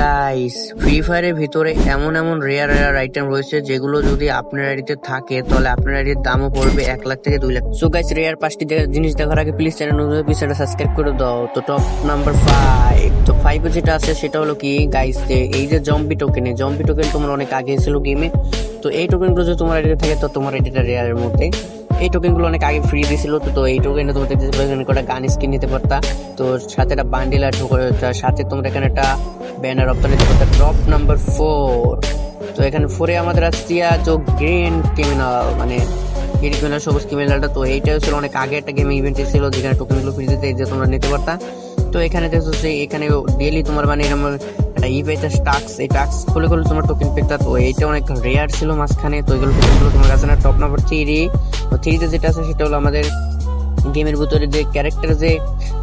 Guys free ফায়ারের ভিতরে এমন এমন রেয়ার রেয়ার আইটেম রয়েছে যেগুলো যদি আপনার আইডিতে থাকে, তাহলে আপনার আইডির দামও পড়বে এক লাখ থেকে দুই লাখ। সো গাইস রেয়ার পাঁচটি জিনিস দেখার আগে প্লিজ চ্যানেল নতুন পিছনে সাবস্ক্রাইব করে দাও। তো টপ নাম্বার ফাইভ তো ফাইভে যেটা আছে সেটা হলো কি গাইস যে এই যে জম্বি টোকেন জম্বি টোকেন তোমার অনেক আগে ছিল গেমে তো এই টোকেনগুলো যদি তোমার আইডিতে থাকে, তো তোমার আইডিটা রেয়ারের মধ্যে। এই টোকেনগুলো অনেক আগে ফ্রি দিয়েছিল তো তো এই টোকেনে তোমাদের এখানে কটা গান স্কিন নিতে পারতা, তো সাথে একটা বান্ডিল আর সাথে তোমরা এখানে একটা ব্যানার রপ্তানি নিতে পারতা ড্রপ নাম্বার ফোর তো এখানে ফোরে আমাদের আসছে তো গ্রিন ক্রিমিনাল মানে গ্রিন ক্রিমিনাল সবুজ ক্রিমিনালটা তো এইটা ছিল অনেক আগে একটা গেমিং ইভেন্ট ছিল, যেখানে টোকেনগুলো ফ্রি দিতে এই যে তোমরা নিতে পারতা। তো এখানে দেখছ যে এখানে ডেলি তোমার মানে এরকম একটা ই টাক্স এই টাক্স খুলে খুলে তোমার টোকেন পেতা তো এইটা অনেক রেয়ার ছিল মাঝখানে, তো এগুলো টোকেনগুলো তোমার কাছে না টপ নাম্বার থ্রি তো থ্রিতে যেটা আছে সেটা হলো আমাদের গেমের ভিতরে যে ক্যারেক্টার যে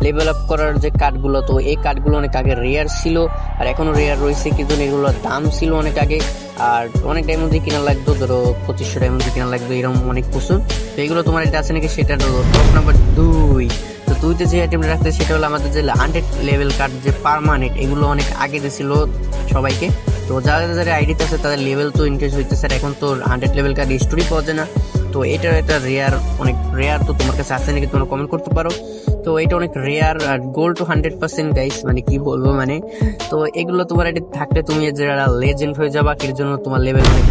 লেভেল আপ করার যে কার্ডগুলো তো এই কার্ডগুলো অনেক আগে রেয়ার ছিল, আর এখনও রেয়ার রয়েছে কিন্তু এগুলোর দাম ছিল অনেক আগে। আর অনেক টাইম মধ্যে কিনা লাগতো, ধরো পঁচিশশো টাইম মধ্যে কিনা লাগতো এরকম অনেক কিছু। তো এগুলো তোমার এটা আছে নাকি সেটা টপ নাম্বার দুই। দুইতে যে আইটেমটা রাখতে সেটা হলো আমাদের যে হান্ড্রেড লেভেল কার্ড যে পারমানেন্ট এগুলো অনেক আগে দিয়েছিল সবাইকে। তো যাদের যাদের আইডিতে আছে, তাদের লেভেল তো ইনক্রিজ হইতেছে আর এখন তো হান্ড্রেড লেভেল কার্ড স্টোরি পাওয়া যায় না। তো এটার একটা রেয়ার অনেক রেয়ার তো তোমার কাছে আছে নাকি তোমরা কমেন্ট করতে পারো। তো এটা অনেক রেয়ার আর gold two hundred percent guys মানে কি বলব মানে। তো এগুলো তোমার এটি থাকলে তুমি যারা লেজেন্ড হয়ে যাবা, এর জন্য তোমার লেভেল অনেক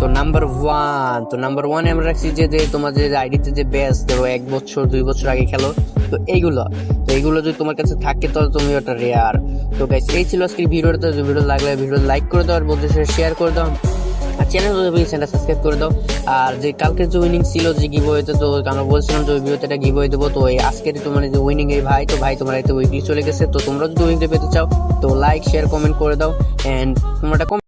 তো নাম্বার ওয়ান তো নাম্বার ওয়ানে আমরা রাখছি যে তোমাদের যে আইডিতে যে ব্যাস ধরো এক বছর, দুই বছর আগে খেলো তো এইগুলো। তো এইগুলো যদি তোমার কাছে থাকে, তাহলে তুমি ওটা রেয়ার তো গাইস এই ছিল আজকের ভিডিওটা। যদি ভিডিও লাগলে ভিডিও লাইক করে দাও আর বন্ধুদের সাথে শেয়ার করে দাও। আর চ্যানেল চ্যানেলটা সাবস্ক্রাইব করে দাও। আর যে কালকে যে উইনিং ছিল যে গিভ হয়েছে তো আমরা বলছিলাম যে ভিডিওতে একটা গিভ হয়ে দেবো। তো এই আজকের তোমার যে উইনিং এই ভাই, তো ভাই তোমার এতে উইকলি চলে গেছে। তো তোমরা যদি উইনিংটা পেতে চাও, তো লাইক শেয়ার কমেন্ট করে দাও। এন্ড তোমরা